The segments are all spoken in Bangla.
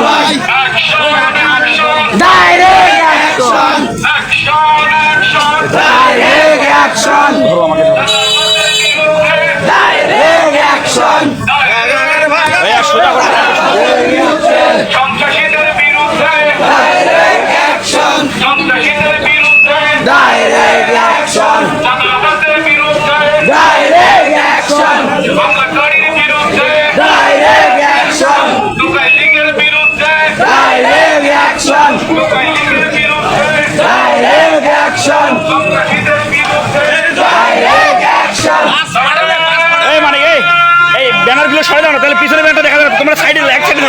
Uruguai. এই মানে এই ব্যানারগুলো সরে দাও না, তাহলে পিছনে ব্যানারটা দেখা যাবে তোমরা সাইডে এক সাইডে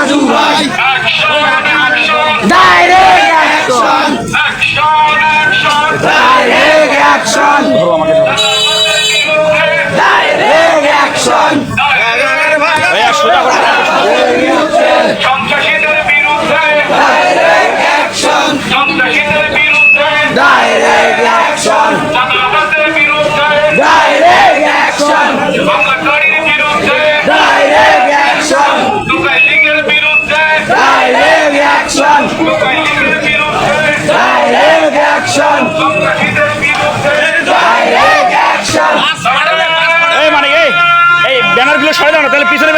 রাজু ভাই direct action direct action direct action Direct action! Direct action! Action direct action direct action এই মানে এই ব্যানারগুলো সরে দাও না তাহলে পিছনে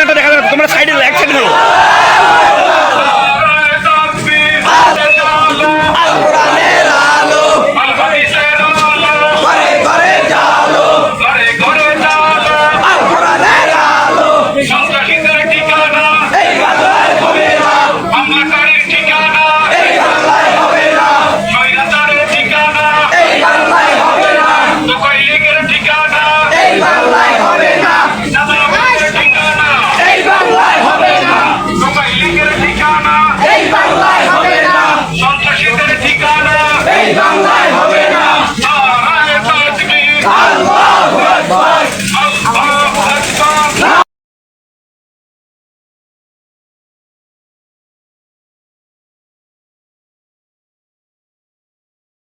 বাংলায় হবে না। আল্লাহু আকবার